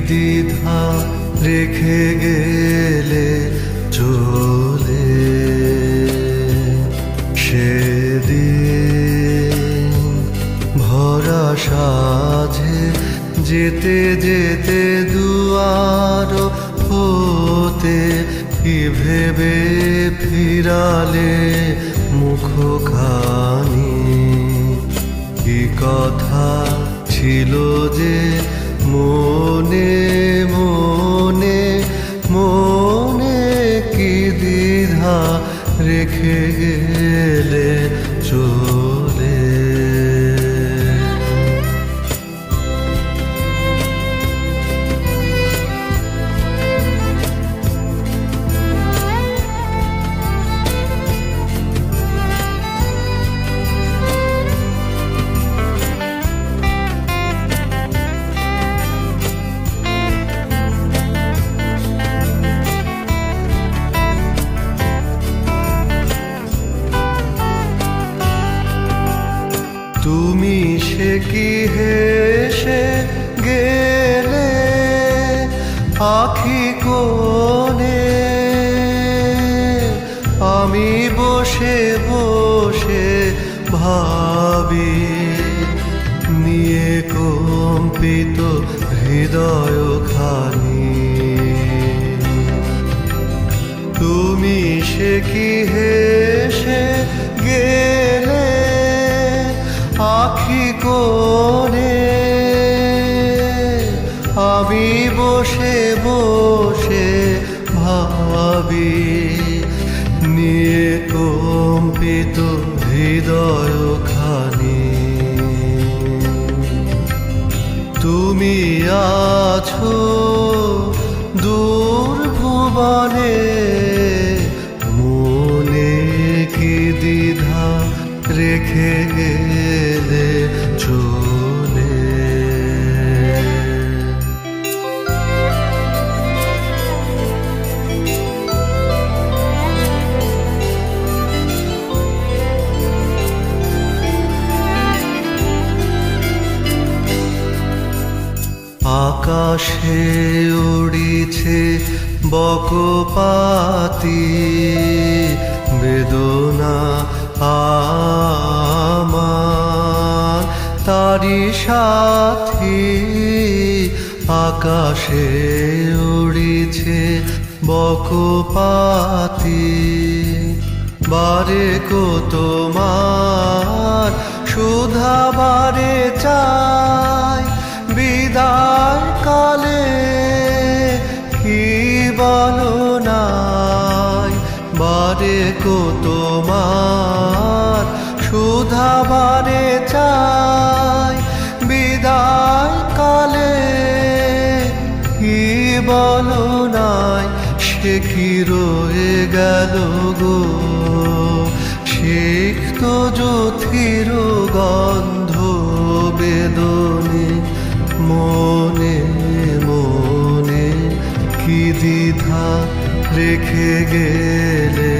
দ্বিধা রেখে গেলে চলে সেদিন ভরা সাঝে যেতে যেতে দুয়ার হতে কি ভেবে ফিরালে মুখখানি? কি কথা ছিল যে রেখে গেলে চলে তুমি সে কি হেসে গেলে? আখি কোণে আমি বসে বসে ভাবি, নিয়ে কম্পিত হৃদয় খানি। তুমি সে কি হেসে গেলে? আখি কোণে আমি বসে বসে ভাবি নিয়ে কম্পিত হৃদয় খানি তুমি আছো দূর ভুবনে আকাশে উড়িছে বকপাতি, বেদনা আমার। তারি সাথী আকাশে উড়িছে বকপাতি। বারে কো তোমার, সুধা বারে চাই কো তোমার, সুধা বারে চাই বিদায় কালে। কি বলো নাই, সে কি রয়ে গেল গো? সিক্ত জ্যোতির গন্ধ বেদনে, মনে মনে কি দ্বিধা রেখে গেলে